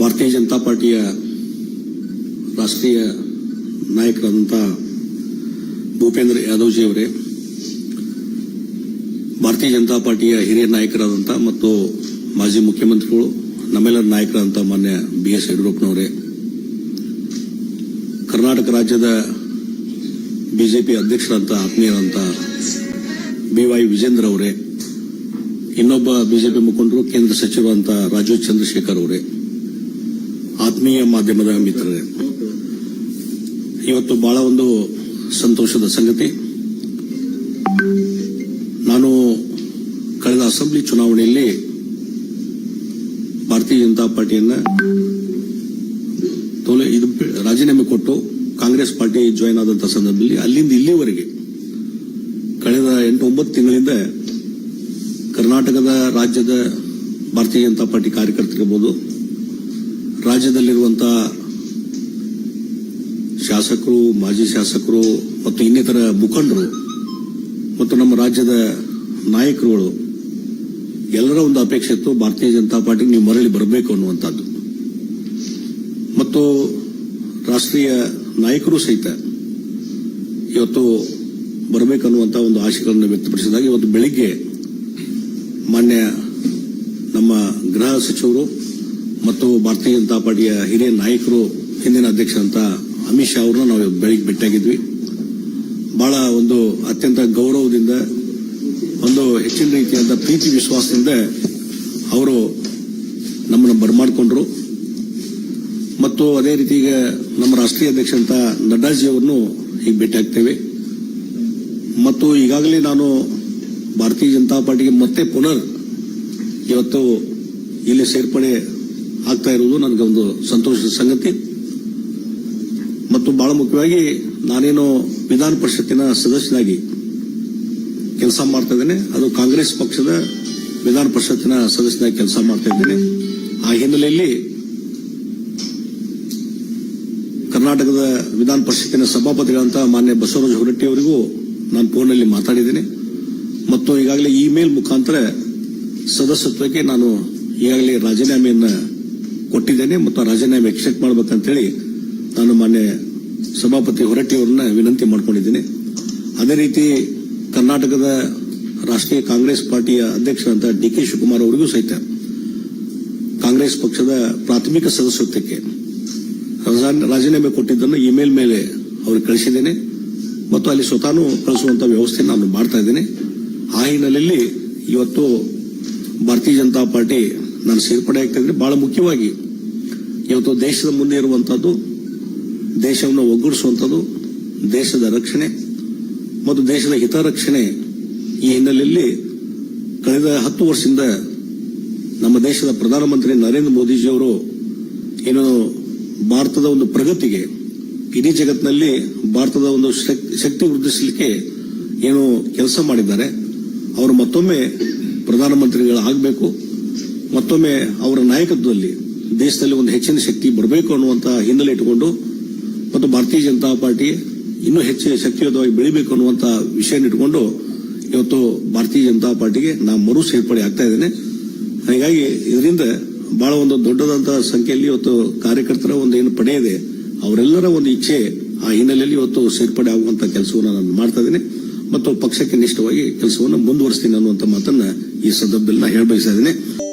ಭಾರತೀಯ ಜನತಾ ಪಾರ್ಟಿಯ ರಾಷ್ಟ್ರೀಯ ನಾಯಕರಾದಂಥ ಭೂಪೇಂದ್ರ ಯಾದವ್ಜಿ ಅವರೇ, ಭಾರತೀಯ ಜನತಾ ಪಾರ್ಟಿಯ ಹಿರಿಯ ನಾಯಕರಾದಂಥ ಮತ್ತು ಮಾಜಿ ಮುಖ್ಯಮಂತ್ರಿಗಳು, ನಮ್ಮೆಲ್ಲರ ನಾಯಕರಾದಂಥ ಮಾನ್ಯ ಬಿ ಎಸ್ ಯಡಿಯೂರಪ್ಪನವರೇ, ಕರ್ನಾಟಕ ರಾಜ್ಯದ ಬಿಜೆಪಿ ಅಧ್ಯಕ್ಷರಂತ ಆತ್ಮೀಯರಂತ ಬಿ ವೈ ವಿಜೇಂದ್ರ ಅವರೇ, ಇನ್ನೊಬ್ಬ ಬಿಜೆಪಿ ಮುಖಂಡರು, ಕೇಂದ್ರ ಸಚಿವರಂತ ರಾಜೀವ್ ಚಂದ್ರಶೇಖರ್ ಅವರೇ. ಆತ್ಮೀಯ ಮಾಧ್ಯಮದ ಮಿತ್ರರೇ, ಇವತ್ತು ಬಹಳ ಒಂದು ಸಂತೋಷದ ಸಂಗತಿ. ನಾನು ಕಳೆದ ಅಸೆಂಬ್ಲಿ ಚುನಾವಣೆಯಲ್ಲಿ ಭಾರತೀಯ ಜನತಾ ಪಾರ್ಟಿಯನ್ನ ಇದು ರಾಜೀನಾಮೆ ಕೊಟ್ಟು ಕಾಂಗ್ರೆಸ್ ಪಾರ್ಟಿ ಜಾಯಿನ್ ಆದಂತಹ ಸಂದರ್ಭದಲ್ಲಿ ಅಲ್ಲಿಂದ ಇಲ್ಲಿವರೆಗೆ ಕಳೆದ ಎಂಟು ಒಂಬತ್ತು ತಿಂಗಳಿಂದ ಕರ್ನಾಟಕದ ರಾಜ್ಯದ ಭಾರತೀಯ ಜನತಾ ಪಾರ್ಟಿ ಕಾರ್ಯಕರ್ತರಿರ್ಬೋದು ರಾಜ್ಯದಲ್ಲಿರುವಂತಹ ಶಾಸಕರು, ಮಾಜಿ ಶಾಸಕರು ಮತ್ತು ಇನ್ನಿತರ ಮುಖಂಡರು ಮತ್ತು ನಮ್ಮ ರಾಜ್ಯದ ನಾಯಕರುಗಳು, ಎಲ್ಲರ ಒಂದು ಅಪೇಕ್ಷೆ ಇತ್ತು, ಭಾರತೀಯ ಜನತಾ ಪಾರ್ಟಿಗೆ ನೀವು ಮರಳಿ ಬರಬೇಕು ಅನ್ನುವಂಥದ್ದು. ಮತ್ತು ರಾಷ್ಟ್ರೀಯ ನಾಯಕರು ಸಹಿತ ಇವತ್ತು ಬರಬೇಕನ್ನುವಂಥ ಒಂದು ಆಶೆಗಳನ್ನು ವ್ಯಕ್ತಪಡಿಸಿದಾಗ ಇವತ್ತು ಬೆಳಿಗ್ಗೆ ಮಾನ್ಯ ನಮ್ಮ ಗೃಹ ಸಚಿವರು ಮತ್ತು ಭಾರತೀಯ ಜನತಾ ಪಾರ್ಟಿಯ ಹಿರಿಯ ನಾಯಕರು ಹಿಂದಿನ ಅಧ್ಯಕ್ಷರಂತ ಅಮಿತ್ ಶಾ ಅವರನ್ನ ನಾವು ಬೆಳಿಗ್ಗೆ ಭೇಟಿಯಾಗಿದ್ವಿ. ಬಹಳ ಒಂದು ಅತ್ಯಂತ ಗೌರವದಿಂದ, ಒಂದು ಹೆಚ್ಚಿನ ರೀತಿಯಾದ ಪ್ರೀತಿ ವಿಶ್ವಾಸದಿಂದ ಅವರು ನಮ್ಮನ್ನು ಬರಮಾಡಿಕೊಂಡ್ರು. ಮತ್ತು ಅದೇ ರೀತಿ ಈಗ ನಮ್ಮ ರಾಷ್ಟ್ರೀಯ ಅಧ್ಯಕ್ಷ ಅಂತ ನಡ್ಡಾಜಿ ಅವರನ್ನು ಈಗ ಭೇಟಿ ಆಗ್ತೇವೆ ಮತ್ತು ಈಗಾಗಲೇ ನಾನು ಭಾರತೀಯ ಜನತಾ ಪಾರ್ಟಿಗೆ ಮತ್ತೆ ಪುನರ್ ಇವತ್ತು ಇಲ್ಲಿ ಸೇರ್ಪಡೆ ಆಗ್ತಾ ಇರುವುದು ನನಗೆ ಒಂದು ಸಂತೋಷದ ಸಂಗತಿ. ಮತ್ತು ಬಹಳ ಮುಖ್ಯವಾಗಿ ನಾನೇನು ವಿಧಾನ ಪರಿಷತ್ತಿನ ಸದಸ್ಯನಾಗಿ ಕೆಲಸ ಮಾಡ್ತಾ ಇದ್ದೇನೆ. ಅದು ಕಾಂಗ್ರೆಸ್ ಪಕ್ಷದ ವಿಧಾನ ಪರಿಷತ್ತಿನ ಸದಸ್ಯನಾಗಿ ಕೆಲಸ ಮಾಡ್ತಾ ಇದ್ದೇನೆ. ಆ ಹಿನ್ನೆಲೆಯಲ್ಲಿ ಕರ್ನಾಟಕದ ವಿಧಾನ ಪರಿಷತ್ತಿನ ಸಭಾಪತಿಗಳಂತ ಮಾನ್ಯ ಬಸವರಾಜ ಹೊರಟ್ಟಿ ಅವರಿಗೂ ನಾನು ಫೋನ್ನಲ್ಲಿ ಮಾತಾಡಿದ್ದೇನೆ. ಮತ್ತು ಈಗಾಗಲೇ ಇಮೇಲ್ ಮುಖಾಂತರ ಸದಸ್ಯತ್ವಕ್ಕೆ ನಾನು ಈಗಾಗಲೇ ರಾಜೀನಾಮೆಯನ್ನ ಕೊಟ್ಟಿದ್ದೇನೆ ಮತ್ತು ರಾಜೀನಾಮೆ ಎಕ್ಸೆಪ್ಟ್ ಮಾಡಬೇಕಂತೇಳಿ ನಾನು ಮಾನ್ಯ ಸಭಾಪತಿ ಹೊರಟ್ಟಿ ಅವರನ್ನ ವಿನಂತಿ ಮಾಡಿಕೊಂಡಿದ್ದೀನಿ. ಅದೇ ರೀತಿ ಕರ್ನಾಟಕದ ರಾಷ್ಟ್ರೀಯ ಕಾಂಗ್ರೆಸ್ ಪಾರ್ಟಿಯ ಅಧ್ಯಕ್ಷರಂತ ಡಿ ಕೆ ಶಿವಕುಮಾರ್ ಅವರಿಗೂ ಸಹಿತ ಕಾಂಗ್ರೆಸ್ ಪಕ್ಷದ ಪ್ರಾಥಮಿಕ ಸದಸ್ಯತ್ವಕ್ಕೆ ರಾಜಾ- ರಾಜೀನಾಮೆ ಕೊಟ್ಟಿದ್ದನ್ನು ಇಮೇಲ್ ಮೇಲೆ ಅವ್ರಿಗೆ ಕಳಿಸಿದ್ದೇನೆ. ಮತ್ತು ಅಲ್ಲಿ ಸ್ವತಾನು ಕಳಿಸುವಂತ ವ್ಯವಸ್ಥೆ ನಾನು ಮಾಡ್ತಾ ಇದ್ದೇನೆ. ಆ ಹಿನ್ನೆಲೆಯಲ್ಲಿ ಇವತ್ತು ಭಾರತೀಯ ಜನತಾ ಪಾರ್ಟಿ ನಾನು ಸೇರ್ಪಡೆ ಆಗ್ತಾ ಬಹಳ ಮುಖ್ಯವಾಗಿ ಇವತ್ತು ದೇಶದ ಮುಂದೆ ಇರುವಂತದ್ದು ದೇಶವನ್ನು ಒಗ್ಗೂಡಿಸುವಂಥದ್ದು ದೇಶದ ರಕ್ಷಣೆ ಮತ್ತು ದೇಶದ ಹಿತರಕ್ಷಣೆ ಈ ಹಿನ್ನೆಲೆಯಲ್ಲಿ ಕಳೆದ ಹತ್ತು ವರ್ಷದಿಂದ ನಮ್ಮ ದೇಶದ ಪ್ರಧಾನಮಂತ್ರಿ ನರೇಂದ್ರ ಮೋದಿಜಿಯವರು ಏನು ಭಾರತದ ಒಂದು ಪ್ರಗತಿಗೆ, ಇಡೀ ಜಗತ್ತಿನಲ್ಲಿ ಭಾರತದ ಒಂದು ಶಕ್- ಶಕ್ತಿ ವೃದ್ಧಿಸಲಿಕ್ಕೆ ಏನು ಕೆಲಸ ಮಾಡಿದ್ದಾರೆ. ಅವರು ಮತ್ತೊಮ್ಮೆ ಪ್ರಧಾನಮಂತ್ರಿಗಳಾಗಬೇಕು. ಮತ್ತೊಮ್ಮೆ ಅವರ ನಾಯಕತ್ವದಲ್ಲಿ ದೇಶದಲ್ಲಿ ಒಂದು ಹೆಚ್ಚಿನ ಶಕ್ತಿ ಬರಬೇಕು ಅನ್ನುವಂತಹ ಹಿನ್ನೆಲೆ ಇಟ್ಟುಕೊಂಡು ಮತ್ತು ಭಾರತೀಯ ಜನತಾ ಪಾರ್ಟಿ ಇನ್ನೂ ಹೆಚ್ಚು ಶಕ್ತಿಯುತವಾಗಿ ಬೆಳಿಬೇಕು ಅನ್ನುವಂತ ವಿಷಯ ಇಟ್ಕೊಂಡು ಇವತ್ತು ಭಾರತೀಯ ಜನತಾ ಪಾರ್ಟಿಗೆ ನಾನು ಮರು ಸೇರ್ಪಡೆ ಆಗ್ತಾ ಇದ್ದೇನೆ. ಹಾಗಾಗಿ ಇದರಿಂದ ಬಹಳ ಒಂದು ದೊಡ್ಡದಂತ ಸಂಖ್ಯೆಯಲ್ಲಿ ಇವತ್ತು ಕಾರ್ಯಕರ್ತರ ಒಂದು ಏನು ಪಡೆ ಇದೆ, ಅವರೆಲ್ಲರ ಒಂದು ಇಚ್ಛೆ ಆ ಹಿನ್ನೆಲೆಯಲ್ಲಿ ಇವತ್ತು ಸೇರ್ಪಡೆ ಆಗುವಂತ ಕೆಲಸವನ್ನು ನಾನು ಮಾಡ್ತಾ ಇದ್ದೇನೆ. ಮತ್ತು ಪಕ್ಷಕ್ಕೆ ನಿಷ್ಠವಾಗಿ ಕೆಲಸವನ್ನು ಮುಂದುವರಿಸ್ತೀನಿ ಅನ್ನುವಂತ ಮಾತನ್ನ ಈ ಸಂದರ್ಭದಲ್ಲಿ ನಾನು ಹೇಳಬಯಸ್ತಾ